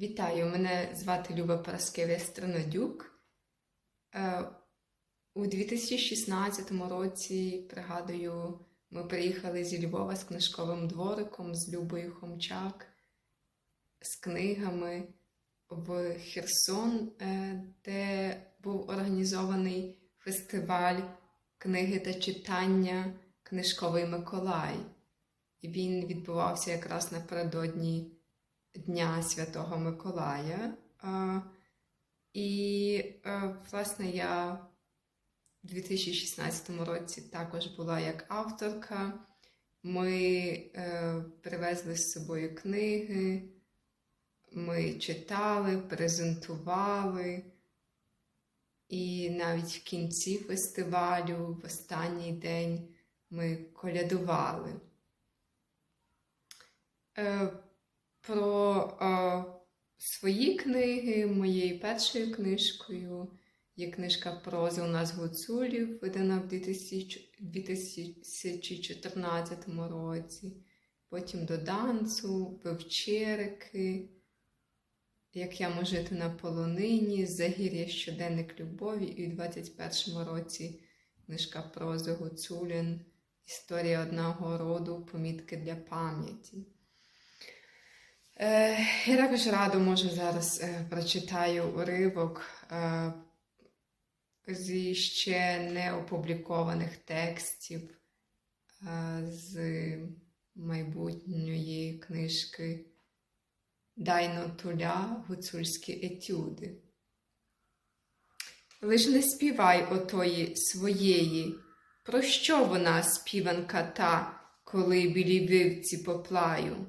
Вітаю, мене звати Люба Параскевя Странодюк. Е, У 2016 році, пригадую, ми приїхали зі Львова з книжковим двориком, з Любою Хомчак, з книгами в Херсон, е, де був організований фестиваль книги та читання Книжковий Миколай. Він відбувався якраз напередодні Дня Святого Миколая. І, е, власне, я в 2016 році також була як авторка. Ми е, привезли з собою книги, ми читали, презентували. І навіть в кінці фестивалю, в останній день, ми колядували. Про е, свої книги, моєю першою книжкою є книжка прози у нас Гуцулів, видана в 2014 році. Потім до Данцу, Певчерики, Як я можу жити на полонині, Загір'я щоденник любові, і у 21 році книжка прози Гуцулін, Історія одного роду, помітки для пам'яті. Е, Я також радо можу зараз е, прочитаю уривок е, зі ще не опублікованих текстів з майбутньої книжки Дайно Туля Гуцульські етюди. Лиш не співай отої своєї, про що вона співанка та, коли білі вивці поплаю?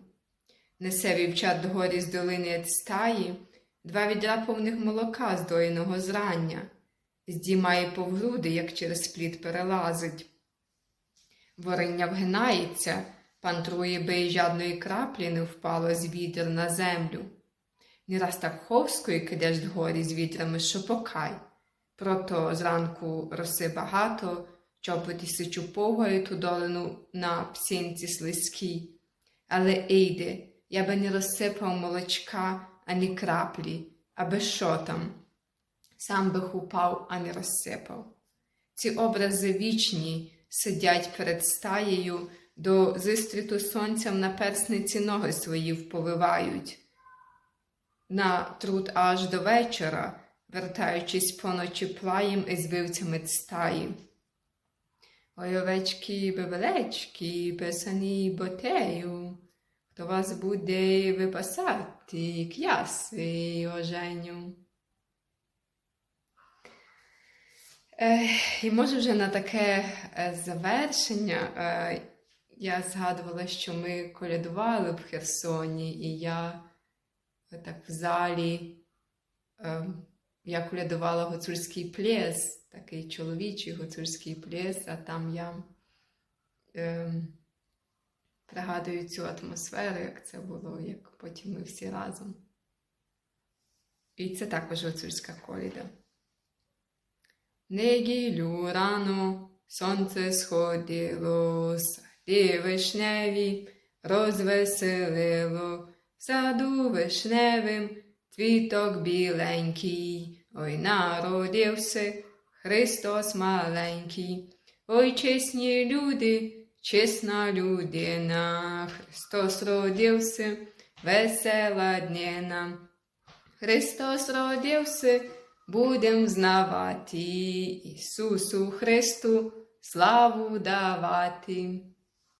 Несе вівчат догорі з долини від стаї, два відра повних молока здоєного зрання, здіймає повгруди, як через плід перелазить. Ворення вгинається, пантрує, би й жадної краплі не впало з вітер на землю. Не раз так ховською кидеш дгорі з вітрами, що покай. Прото зранку роси багато, чопи тисячу погою ту долину на псінці слизькій. Але ейде, я би не розсипав молочка ані краплі, аби що там. Сам би упав, а не розсипав. Ці образи вічні сидять перед стаєю, до зистріту сонцям на персниці ноги свої вповивають. На труд аж до вечора, вертаючись поночі плаєм із вивцями стаї. Ой, овечки, бебелечки, писані ботею, хто вас буде випасати, к'яси оженю. Е, і може вже на таке е, завершення е, я згадувала, що ми колядували в Херсоні, і я так в залі е, я колядувала гуцульський плес, такий чоловічий гуцульський плес, а там я е, пригадую цю атмосферу, як це було, як потім ми всі разом. І це також гуцульська коліда. Неділю рано сонце сходило, сади вишневі розвеселило, в саду вишневим цвіток біленький, ой народився Христос маленький, ой чесні люди, чесна людина, Христос родився, весела днина. Христос родився, будем знавати Ісусу Христу славу давати.